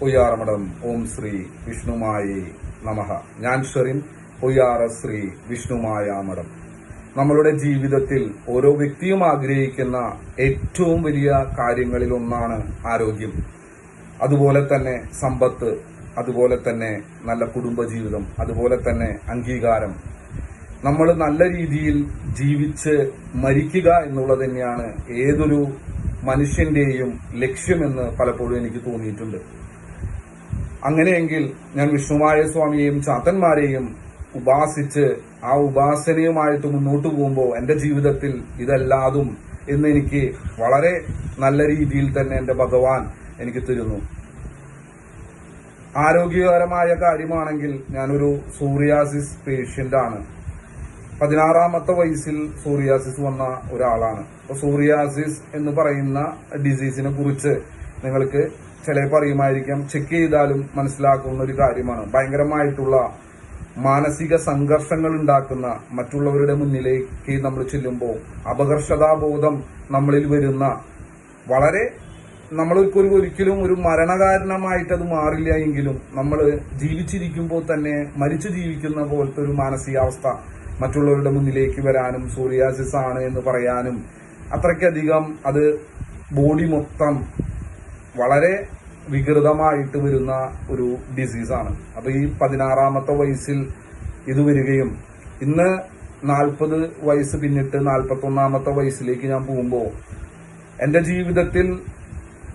പൊയ്യാറമഠം. ഓം ശ്രീ വിഷ്ണുമായി നമഹ ഞാൻ ഷെറിൻ പൊയ്യാറ ശ്രീ വിഷ്ണുമായ മഠം. നമ്മളുടെ ജീവിതത്തിൽ ഓരോ വ്യക്തിയും ആഗ്രഹിക്കുന്ന ഏറ്റവും വലിയ കാര്യങ്ങളിൽ ഒന്നാണ് ആരോഗ്യം. അതുപോലെ തന്നെ സമ്പത്ത് അതുപോലെ തന്നെ നല്ല കുടുംബജീവിതം അതുപോലെ തന്നെ അംഗീകാരം. നമ്മൾ നല്ല രീതിയിൽ ജീവിച്ച് മരിക്കുക എന്നുള്ളത് തന്നെയാണ് ഏതൊരു മനുഷ്യന്റെയും ലക്ഷ്യമെന്ന് പലപ്പോഴും എനിക്ക് തോന്നിയിട്ടുണ്ട്. അങ്ങനെയെങ്കിൽ ഞാൻ വിഷ്ണുമായ സ്വാമിയെയും ചാത്തന്മാരെയും ഉപാസിച്ച് ആ ഉപാസനയുമായിട്ട് മുന്നോട്ട് പോകുമ്പോൾ എന്റെ ജീവിതത്തിൽ ഇതല്ലാതും ഇന്ന് എനിക്ക് വളരെ നല്ല രീതിയിൽ തന്നെ എന്റെ ഭഗവാൻ എനിക്ക് തരുന്നു. ആരോഗ്യകരമായ കാര്യമാണെങ്കിൽ ഞാനൊരു സൂറിയാസിസ് പേഷ്യന്റാണ് പതിനാറാമത്തെ വയസ്സിൽ സൂറിയാസിസ് വന്ന ഒരാളാണ്. അപ്പൊ സൂറിയാസിസ് എന്ന് പറയുന്ന ഡിസീസിനെ കുറിച്ച് നിങ്ങൾക്ക് ചിലപ്പോൾ അറിയുമായിരിക്കാം ചെക്ക് ചെയ്താലും മനസ്സിലാക്കുന്ന ഒരു കാര്യമാണ്. ഭയങ്കരമായിട്ടുള്ള മാനസിക സംഘർഷങ്ങൾ ഉണ്ടാക്കുന്ന മറ്റുള്ളവരുടെ മുന്നിലേക്ക് നമ്മൾ ചെല്ലുമ്പോൾ അപകർഷതാബോധം നമ്മളിൽ വരുന്ന വളരെ നമ്മൾക്ക് ഒരു ഒരിക്കലും ഒരു മരണകാരണമായിട്ട് അത് മാറില്ല എങ്കിലും നമ്മൾ ജീവിച്ചിരിക്കുമ്പോൾ തന്നെ മരിച്ചു ജീവിക്കുന്ന പോലത്തെ ഒരു മാനസികാവസ്ഥ മറ്റുള്ളവരുടെ മുന്നിലേക്ക് വരാനും സൂര്യാസിസ് ആണ് എന്ന് പറയാനും അത്രയ്ക്കധികം അത് ബോഡി മൊത്തം വളരെ വികൃതമായിട്ട് വരുന്ന ഒരു ഡിസീസാണ് അപ്പോൾ ഈ പതിനാറാമത്തെ വയസ്സിൽ ഇത് വരികയും ഇന്ന് നാൽപ്പത് വയസ്സ് പിന്നിട്ട് നാൽപ്പത്തി ഒന്നാമത്തെ വയസ്സിലേക്ക് ഞാൻ പോകുമ്പോൾ എന്റെ ജീവിതത്തിൽ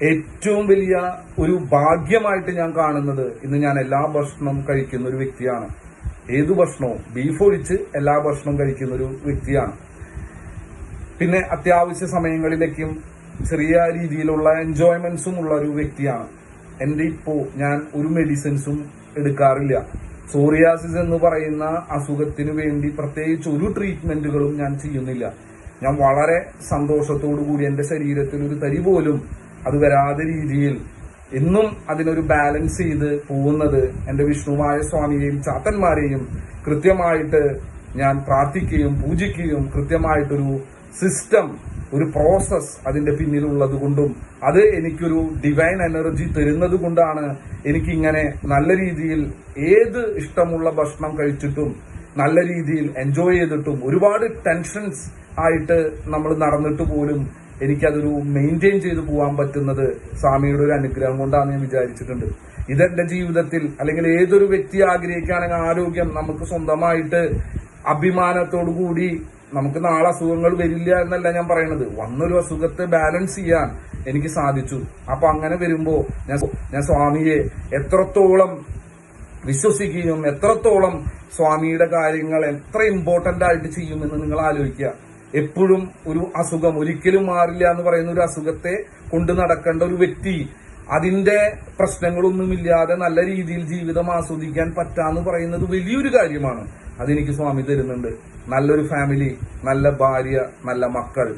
ഏറ്റവും വലിയ ഒരു ഭാഗ്യമായിട്ട് ഞാൻ കാണുന്നത് ഇന്ന് ഞാൻ എല്ലാ ഭക്ഷണവും കഴിക്കുന്ന ഒരു വ്യക്തിയാണ്. ഏത് ഭക്ഷണവും ബീഫ് ഒഴിച്ച് എല്ലാ ഭക്ഷണവും കഴിക്കുന്ന ഒരു വ്യക്തിയാണ്. പിന്നെ അത്യാവശ്യ സമയങ്ങളിലേക്കും ചെറിയ രീതിയിലുള്ള എൻജോയ്മെന്റ്സും ഉള്ള ഒരു വ്യക്തിയാണ്. എന്റെ ഇപ്പോ ഞാൻ ഒരു മെഡിസിൻസും എടുക്കാറില്ല. സോറിയാസിസ് എന്ന് പറയുന്ന അസുഖത്തിന് വേണ്ടി പ്രത്യേകിച്ച് ഒരു ട്രീറ്റ്മെന്റുകളും ഞാൻ ചെയ്യുന്നില്ല. ഞാൻ വളരെ സന്തോഷത്തോടു കൂടി എന്റെ ശരീരത്തിൽ ഒരു തരി പോലും അത് വരാതെ രീതിയിൽ എന്നും അതിനൊരു ബാലൻസ് ചെയ്ത് പോകുന്നത് എന്റെ വിഷ്ണുവായ സ്വാമിയെയും ചാത്തന്മാരെയും കൃത്യമായിട്ട് ഞാൻ പ്രാർത്ഥിക്കുകയും പൂജിക്കുകയും കൃത്യമായിട്ടൊരു സിസ്റ്റം ഒരു പ്രോസസ് അതിന്റെ പിന്നിലുള്ളത് കൊണ്ടും അത് എനിക്കൊരു ഡിവൈൻ എനർജി തരുന്നത് കൊണ്ടാണ് എനിക്കിങ്ങനെ നല്ല രീതിയിൽ ഏത് ഇഷ്ടമുള്ള ഭക്ഷണം കഴിച്ചിട്ടും നല്ല രീതിയിൽ എൻജോയ് ചെയ്തിട്ടും ഒരുപാട് ടെൻഷൻസ് ആയിട്ട് നമ്മൾ നടന്നിട്ട് പോലും എനിക്കതൊരു മെയിന്റെയിൻ ചെയ്ത് പോകാൻ പറ്റുന്നത് സ്വാമിയുടെ ഒരു അനുഗ്രഹം കൊണ്ടാണ് ഞാൻ വിചാരിച്ചിട്ടുണ്ട്. ഇതെന്റെ ജീവിതത്തിൽ അല്ലെങ്കിൽ ഏതൊരു വ്യക്തി ആഗ്രഹിക്കുകയാണെങ്കിൽ ആരോഗ്യം നമുക്ക് സ്വന്തമായിട്ട് അഭിമാനത്തോടു കൂടി നമുക്ക് നാളെ അസുഖങ്ങൾ വരില്ല എന്നല്ല ഞാൻ പറയണത്. വന്നൊരു അസുഖത്തെ ബാലൻസ് ചെയ്യാൻ എനിക്ക് സാധിച്ചു. അപ്പൊ അങ്ങനെ വരുമ്പോ ഞാൻ ഞാൻ സ്വാമിയെ എത്രത്തോളം വിശ്വസിക്കുകയും എത്രത്തോളം സ്വാമിയുടെ കാര്യങ്ങൾ എത്ര ഇമ്പോർട്ടന്റ് ആയിട്ട് ചെയ്യുമെന്ന് നിങ്ങൾ ആലോചിക്കുക. എപ്പോഴും ഒരു അസുഖം ഒരിക്കലും മാറില്ല എന്ന് പറയുന്ന ഒരു അസുഖത്തെ കൊണ്ടു നടക്കേണ്ട ഒരു വ്യക്തി അതിന്റെ പ്രശ്നങ്ങളൊന്നുമില്ലാതെ നല്ല രീതിയിൽ ജീവിതം ആസ്വദിക്കാൻ പറ്റാന്ന് പറയുന്നത് വലിയൊരു കാര്യമാണ്. അതെനിക്ക് സ്വാമി തരുന്നുണ്ട്. നല്ലൊരു ഫാമിലി നല്ല ഭാര്യ നല്ല മക്കൾ.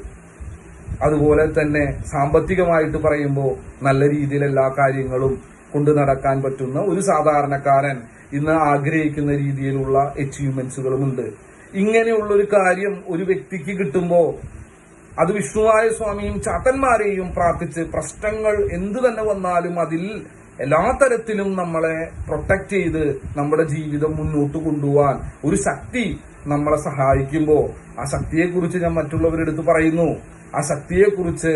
അതുപോലെ തന്നെ സാമ്പത്തികമായിട്ട് പറയുമ്പോൾ നല്ല രീതിയിൽ എല്ലാ കാര്യങ്ങളും കൊണ്ട് നടക്കാൻ പറ്റുന്ന ഒരു സാധാരണക്കാരൻ ഇന്ന് ആഗ്രഹിക്കുന്ന രീതിയിലുള്ള അച്ചീവ്മെന്റ്സുകളുമുണ്ട് ഇങ്ങനെയുള്ള ഒരു കാര്യം ഒരു വ്യക്തിക്ക് കിട്ടുമ്പോൾ അത് വിഷ്ണുവായ സ്വാമിയും ചാത്തന്മാരെയും പ്രാർത്ഥിച്ച് പ്രശ്നങ്ങൾ എന്തു തന്നെ വന്നാലും അതിൽ എല്ലാ തരത്തിലും നമ്മളെ പ്രൊട്ടക്ട് ചെയ്ത് നമ്മുടെ ജീവിതം മുന്നോട്ട് കൊണ്ടുപോകാൻ ഒരു ശക്തി നമ്മളെ സഹായിക്കുമ്പോൾ ആ ശക്തിയെക്കുറിച്ച് ഞാൻ മറ്റുള്ളവരുടെ അടുത്ത് പറയുന്നു. ആ ശക്തിയെക്കുറിച്ച്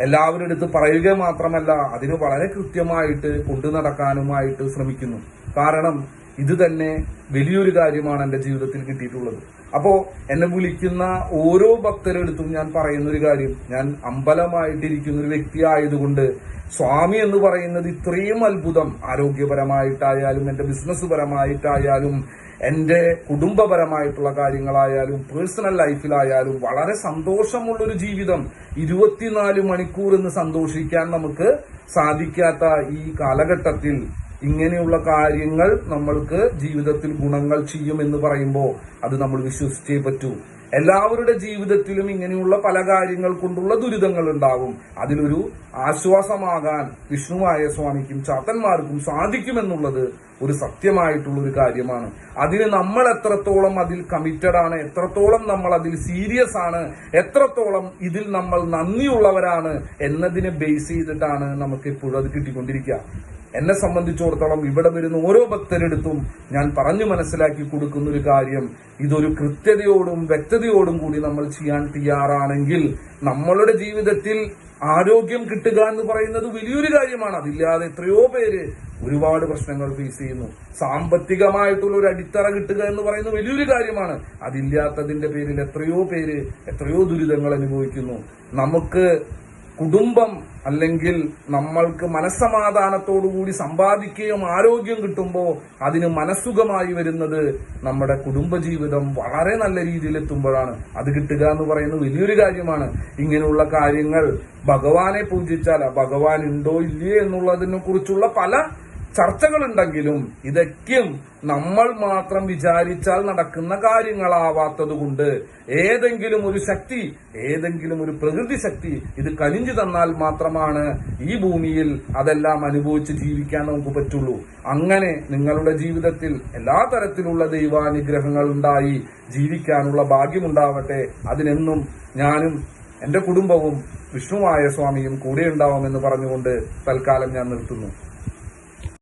എല്ലാവരുടെ അടുത്ത് പറയുക മാത്രമല്ല അതിന് വളരെ കൃത്യമായിട്ട് കൊണ്ടു നടക്കാനുമായിട്ട് ശ്രമിക്കുന്നു. കാരണം ഇത് തന്നെ വലിയൊരു കാര്യമാണ് എന്റെ ജീവിതത്തിൽ കിട്ടിയിട്ടുള്ളത്. അപ്പോ എന്നെ വിളിക്കുന്ന ഓരോ ഭക്തരെടുത്തും ഞാൻ പറയുന്ന ഒരു കാര്യം. ഞാൻ അമ്പലമായിട്ടിരിക്കുന്ന ഒരു വ്യക്തി ആയതുകൊണ്ട് സ്വാമി എന്ന് പറയുന്നത് ഇത്രയും അത്ഭുതം. ആരോഗ്യപരമായിട്ടായാലും എന്റെ ബിസിനസ് പരമായിട്ടായാലും എന്റെ കുടുംബപരമായിട്ടുള്ള കാര്യങ്ങളായാലും പേഴ്സണൽ ലൈഫിലായാലും വളരെ സന്തോഷമുള്ളൊരു ജീവിതം. ഇരുപത്തിനാല് മണിക്കൂർ എന്ന് സന്തോഷിക്കാൻ നമുക്ക് സാധിക്കാത്ത ഈ കാലഘട്ടത്തിൽ ഇങ്ങനെയുള്ള കാര്യങ്ങൾ നമ്മൾക്ക് ജീവിതത്തിൽ ഗുണങ്ങൾ ചെയ്യും എന്ന് പറയുമ്പോൾ അത് നമ്മൾ വിശ്വസിച്ചേ പറ്റൂ. എല്ലാവരുടെ ജീവിതത്തിലും ഇങ്ങനെയുള്ള പല കാര്യങ്ങൾ കൊണ്ടുള്ള ദുരിതങ്ങൾ ഉണ്ടാകും. അതിലൊരു ആശ്വാസമാകാൻ വിഷ്ണുവായ സ്വാമിക്കും ചാത്തന്മാർക്കും സാധിക്കുമെന്നുള്ളത് ഒരു സത്യമായിട്ടുള്ള ഒരു കാര്യമാണ്. അതിന് നമ്മൾ എത്രത്തോളം അതിൽ കമ്മിറ്റഡ് ആണ് എത്രത്തോളം നമ്മൾ അതിൽ സീരിയസ് ആണ് എത്രത്തോളം ഇതിൽ നമ്മൾ നന്ദിയുള്ളവരാണ് എന്നതിനെ ബേസ് ചെയ്തിട്ടാണ് നമുക്ക് ഇപ്പോഴും അത് കിട്ടിക്കൊണ്ടിരിക്കുക. എന്നെ സംബന്ധിച്ചിടത്തോളം ഇവിടെ വരുന്ന ഓരോ ഭക്തരെടുത്തും ഞാൻ പറഞ്ഞു മനസ്സിലാക്കി കൊടുക്കുന്ന ഒരു കാര്യം ഇതൊരു കൃത്യതയോടും വ്യക്തതയോടും കൂടി നമ്മൾ ചെയ്യാൻ തയ്യാറാണെങ്കിൽ നമ്മളുടെ ജീവിതത്തിൽ ആരോഗ്യം കിട്ടുക എന്ന് പറയുന്നത് വലിയൊരു കാര്യമാണ്. അതില്ലാതെ എത്രയോ പേര് ഒരുപാട് പ്രശ്നങ്ങൾ ഫേസ് ചെയ്യുന്നു. സാമ്പത്തികമായിട്ടുള്ള ഒരു അടിത്തറ കിട്ടുക എന്ന് പറയുന്നത് വലിയൊരു കാര്യമാണ്. അതില്ലാത്തതിന്റെ പേരിൽ എത്രയോ പേര് എത്രയോ ദുരിതങ്ങൾ അനുഭവിക്കുന്നു. നമുക്ക് കുടുംബം അല്ലെങ്കിൽ നമ്മൾക്ക് മനസ്സമാധാനത്തോടുകൂടി സമ്പാദിക്കുകയും ആരോഗ്യം കിട്ടുമ്പോൾ അതിന് മനസ്സുഖമായി വരുന്നത് നമ്മുടെ കുടുംബജീവിതം വളരെ നല്ല രീതിയിൽ എത്തുമ്പോഴാണ്. അത് കിട്ടുക എന്ന് പറയുന്നത് വലിയൊരു കാര്യമാണ്. ഇങ്ങനെയുള്ള കാര്യങ്ങൾ ഭഗവാനെ പൂജിച്ചാൽ ഭഗവാൻ ഉണ്ടോ ഇല്ലയോ എന്നുള്ളതിനെ കുറിച്ചുള്ള പല ചർച്ചകളുണ്ടെങ്കിലും ഇതൊക്കെയും നമ്മൾ മാത്രം വിചാരിച്ചാൽ നടക്കുന്ന കാര്യങ്ങളാവാത്തത് കൊണ്ട് ഏതെങ്കിലും ഒരു ശക്തി ഏതെങ്കിലും ഒരു പ്രകൃതി ശക്തി ഇത് കനിഞ്ഞു തന്നാൽ മാത്രമാണ് ഈ ഭൂമിയിൽ അതെല്ലാം അനുഭവിച്ച് ജീവിക്കാൻ നമുക്ക് പറ്റുള്ളൂ. അങ്ങനെ നിങ്ങളുടെ ജീവിതത്തിൽ എല്ലാ തരത്തിലുള്ള ദൈവാനുഗ്രഹങ്ങൾ ഉണ്ടായി ജീവിക്കാനുള്ള ഭാഗ്യമുണ്ടാവട്ടെ. അതിനെന്നും ഞാനും എന്റെ കുടുംബവും വിഷ്ണുവായ സ്വാമിയും കൂടെ ഉണ്ടാവുമെന്ന് പറഞ്ഞുകൊണ്ട് തൽക്കാലം ഞാൻ നിർത്തുന്നു.